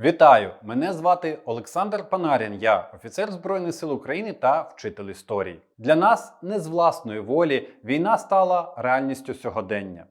Вітаю! Мене звати Олександр Панарін. Я офіцер Збройних сил України та вчитель історії. Для нас не з власної волі війна стала реальністю сьогодення.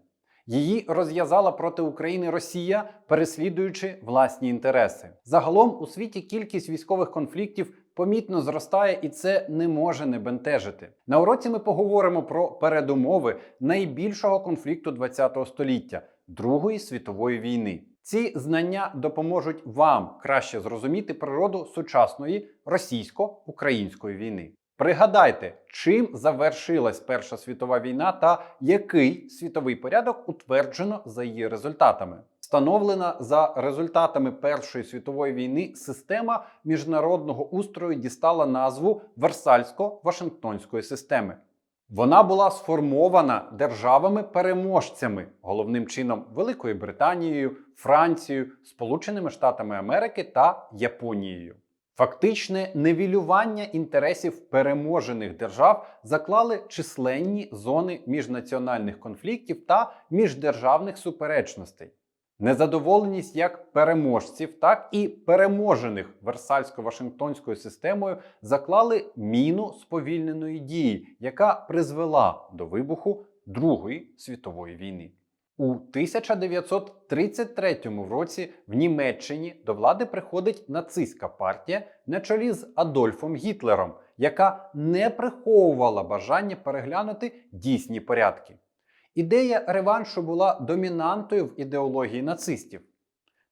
Її розв'язала проти України Росія, переслідуючи власні інтереси. Загалом у світі кількість військових конфліктів помітно зростає, і це не може не бентежити. На уроці ми поговоримо про передумови найбільшого конфлікту ХХ століття Другої світової війни. Ці знання допоможуть вам краще зрозуміти природу сучасної російсько-української війни. Пригадайте, чим завершилась Перша світова війна та який світовий порядок утверджено за її результатами. Встановлена за результатами Першої світової війни система міжнародного устрою дістала назву Версальсько-Вашингтонської системи. Вона була сформована державами-переможцями, головним чином Великою Британією, Францією, Сполученими Штатами Америки та Японією. Фактичне невілювання інтересів переможених держав заклали численні зони міжнаціональних конфліктів та міждержавних суперечностей. Незадоволеність як переможців, так і переможених Версальсько-Вашингтонською системою заклали міну сповільненої дії, яка призвела до вибуху Другої світової війни. У 1933 році в Німеччині до влади приходить нацистська партія на чолі з Адольфом Гітлером, яка не приховувала бажання переглянути дійсні порядки. Ідея реваншу була домінантою в ідеології нацистів.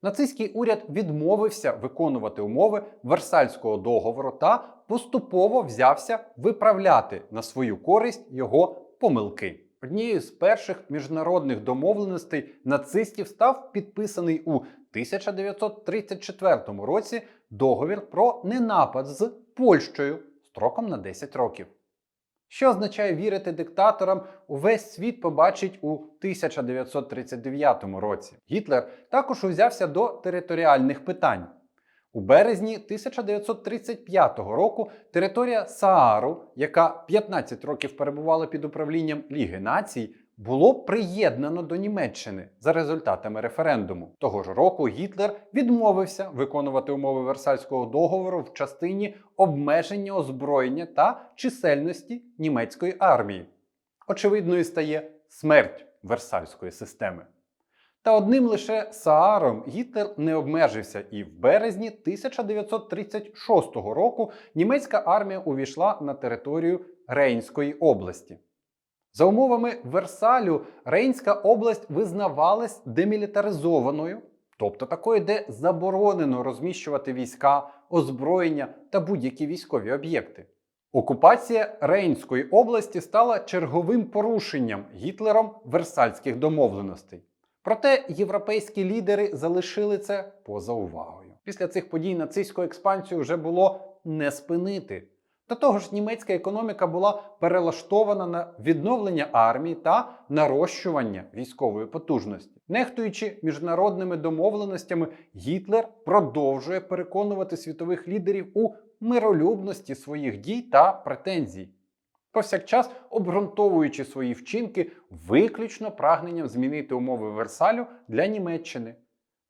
Нацистський уряд відмовився виконувати умови Версальського договору та поступово взявся виправляти на свою користь його помилки. Однією з перших міжнародних домовленостей нацистів став підписаний у 1934 році договір про ненапад з Польщею строком на 10 років. Що означає вірити диктаторам, увесь світ побачить у 1939 році. Гітлер також узявся до територіальних питань. У березні 1935 року територія Саару, яка 15 років перебувала під управлінням Ліги націй, було приєднано до Німеччини за результатами референдуму. Того ж року Гітлер відмовився виконувати умови Версальського договору в частині обмеження озброєння та чисельності німецької армії. Очевидною стає смерть Версальської системи. Та одним лише Сааром Гітлер не обмежився, і в березні 1936 року німецька армія увійшла на територію Рейнської області. За умовами Версалю, Рейнська область визнавалась демілітаризованою, тобто такою, де заборонено розміщувати війська, озброєння та будь-які військові об'єкти. Окупація Рейнської області стала черговим порушенням Гітлером Версальських домовленостей. Проте європейські лідери залишили це поза увагою. Після цих подій нацистську експансію вже було не спинити. До того ж, німецька економіка була перелаштована на відновлення армії та нарощування військової потужності. Нехтуючи міжнародними домовленостями, Гітлер продовжує переконувати світових лідерів у миролюбності своїх дій та претензій повсякчас обґрунтовуючи свої вчинки виключно прагненням змінити умови Версалю для Німеччини.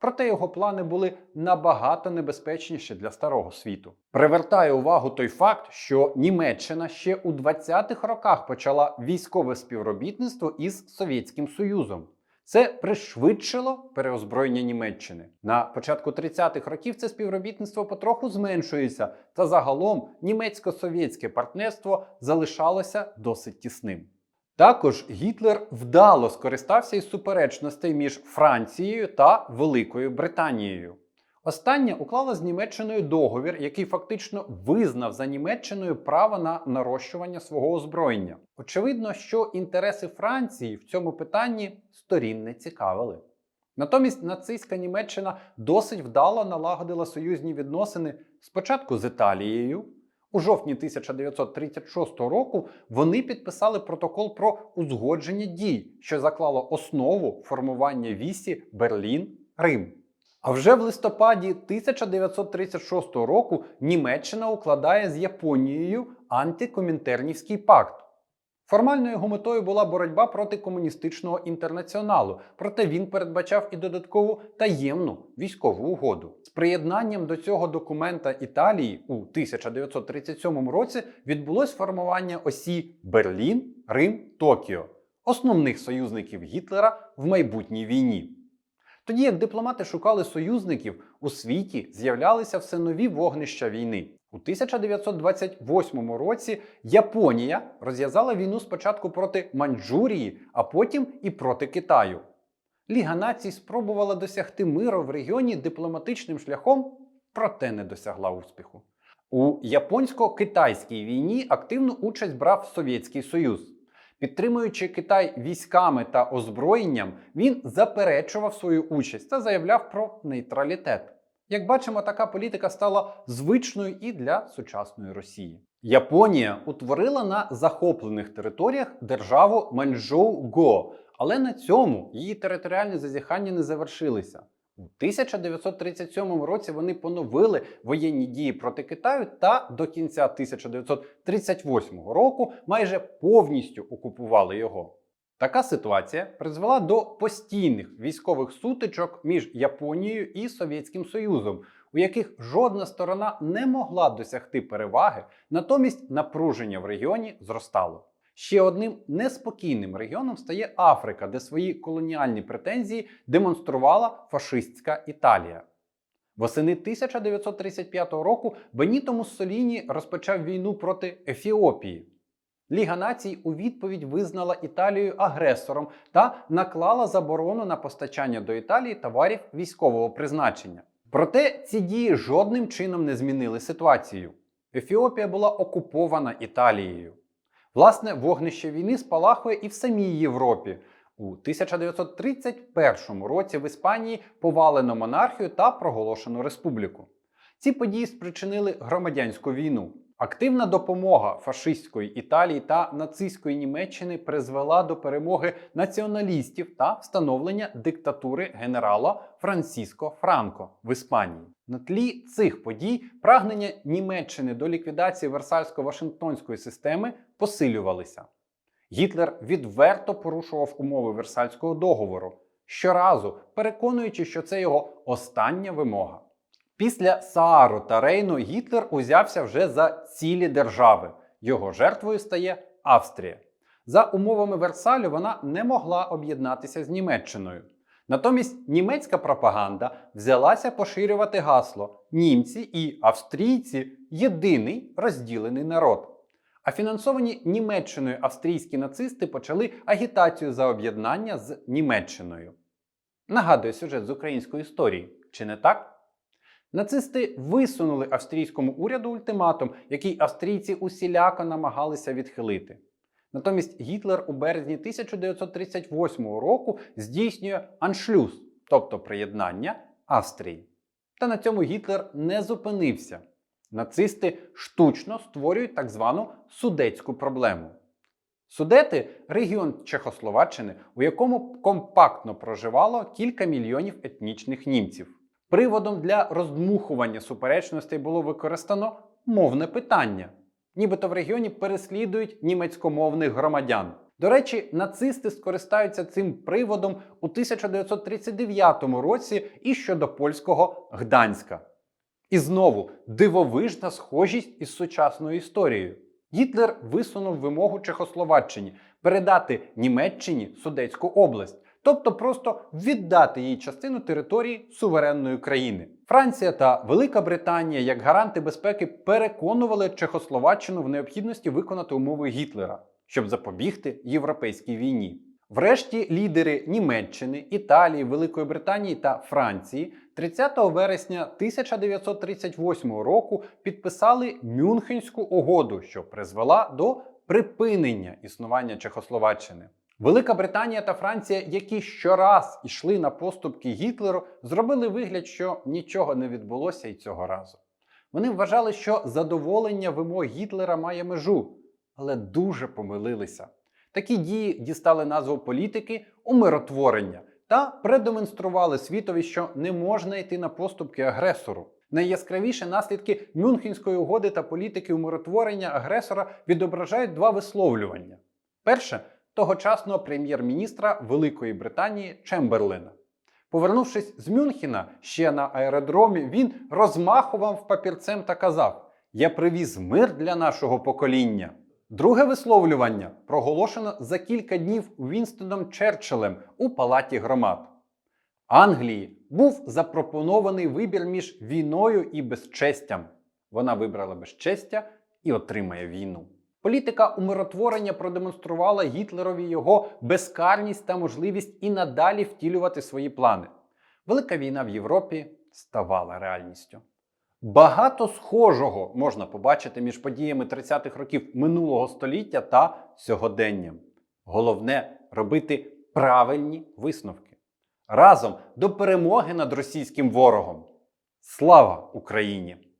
Проте його плани були набагато небезпечніші для старого світу. Привертає увагу той факт, що Німеччина ще у 20-х роках почала військове співробітництво із Совєтським Союзом. Це пришвидшило переозброєння Німеччини. На початку 30-х років це співробітництво потроху зменшується, та загалом німецько-совєтське партнерство залишалося досить тісним. Також Гітлер вдало скористався із суперечностей між Францією та Великою Британією. Остання уклала з Німеччиною договір, який фактично визнав за Німеччиною право на нарощування свого озброєння. Очевидно, що інтереси Франції в цьому питанні сторін не цікавили. Натомість нацистська Німеччина досить вдало налагодила союзні відносини спочатку з Італією. У жовтні 1936 року вони підписали протокол про узгодження дій, що заклало основу формування вісі Берлін-Рим. А вже в листопаді 1936 року Німеччина укладає з Японією антикомінтернівський пакт. Формальною його метою була боротьба проти комуністичного інтернаціоналу, проте він передбачав і додаткову таємну військову угоду. З приєднанням до цього документа Італії у 1937 році відбулось формування осі Берлін, Рим, Токіо, основних союзників Гітлера в майбутній війні. Тоді як дипломати шукали союзників, у світі з'являлися все нові вогнища війни. У 1928 році Японія розв'язала війну спочатку проти Маньчжурії, а потім і проти Китаю. Ліга націй спробувала досягти миру в регіоні дипломатичним шляхом, проте не досягла успіху. У японсько-китайській війні активну участь брав Совєтський Союз. Підтримуючи Китай військами та озброєнням, він заперечував свою участь та заявляв про нейтралітет. Як бачимо, така політика стала звичною і для сучасної Росії. Японія утворила на захоплених територіях державу Маньчжоу-Го, але на цьому її територіальні зазіхання не завершилися. У 1937 році вони поновили воєнні дії проти Китаю та до кінця 1938 року майже повністю окупували його. Така ситуація призвела до постійних військових сутичок між Японією і Совєтським Союзом, у яких жодна сторона не могла досягти переваги, натомість напруження в регіоні зростало. Ще одним неспокійним регіоном стає Африка, де свої колоніальні претензії демонструвала фашистська Італія. Восени 1935 року Беніто Муссоліні розпочав війну проти Ефіопії. Ліга націй у відповідь визнала Італію агресором та наклала заборону на постачання до Італії товарів військового призначення. Проте ці дії жодним чином не змінили ситуацію. Ефіопія була окупована Італією. Власне, вогнище війни спалахує і в самій Європі. У 1931 році в Іспанії повалено монархію та проголошено республіку. Ці події спричинили громадянську війну. Активна допомога фашистської Італії та нацистської Німеччини призвела до перемоги націоналістів та встановлення диктатури генерала Франсіско Франко в Іспанії. На тлі цих подій прагнення Німеччини до ліквідації Версальсько-Вашингтонської системи посилювалися. Гітлер відверто порушував умови Версальського договору, щоразу переконуючи, що це його остання вимога. Після Саару та Рейну Гітлер узявся вже за цілі держави. Його жертвою стає Австрія. За умовами Версалю вона не могла об'єднатися з Німеччиною. Натомість німецька пропаганда взялася поширювати гасло німці і австрійці єдиний розділений народ. А фінансовані Німеччиною австрійські нацисти почали агітацію за об'єднання з Німеччиною. Нагадує сюжет з української історії, чи не так? Нацисти висунули австрійському уряду ультиматум, який австрійці усіляко намагалися відхилити. Натомість Гітлер у березні 1938 року здійснює аншлюз, тобто приєднання Австрії. Та на цьому Гітлер не зупинився. Нацисти штучно створюють так звану судецьку проблему. Судети регіон Чехословаччини, у якому компактно проживало кілька мільйонів етнічних німців. Приводом для роздмухування суперечностей було використано мовне питання. Нібито в регіоні переслідують німецькомовних громадян. До речі, нацисти скористаються цим приводом у 1939 році і щодо польського Гданська. І знову дивовижна схожість із сучасною історією. Гітлер висунув вимогу Чехословаччині передати Німеччині Судецьку область, тобто просто віддати їй частину території суверенної країни. Франція та Велика Британія, як гаранти безпеки, переконували Чехословаччину в необхідності виконати умови Гітлера, щоб запобігти європейській війні. Врешті лідери Німеччини, Італії, Великої Британії та Франції 30 вересня 1938 року підписали Мюнхенську угоду, що призвела до припинення існування Чехословаччини. Велика Британія та Франція, які щораз йшли на поступки Гітлеру, зробили вигляд, що нічого не відбулося і цього разу. Вони вважали, що задоволення вимог Гітлера має межу, але дуже помилилися. Такі дії дістали назву політики умиротворення та продемонстрували світові, що не можна йти на поступки агресору. Найяскравіші наслідки Мюнхенської угоди та політики умиротворення агресора відображають два висловлювання. Перше тогочасного прем'єр-міністра Великої Британії Чемберлена. Повернувшись з Мюнхена ще на аеродромі, він розмахував папірцем та казав: Я привіз мир для нашого покоління. Друге висловлювання проголошено за кілька днів Вінстоном Черчиллем у Палаті громад. Англії був запропонований вибір між війною і безчестям. Вона вибрала безчестя і отримає війну. Політика умиротворення продемонструвала Гітлерові його безкарність та можливість і надалі втілювати свої плани. Велика війна в Європі ставала реальністю. Багато схожого можна побачити між подіями 30-х років минулого століття та сьогоденням. Головне робити правильні висновки разом до перемоги над російським ворогом. Слава Україні!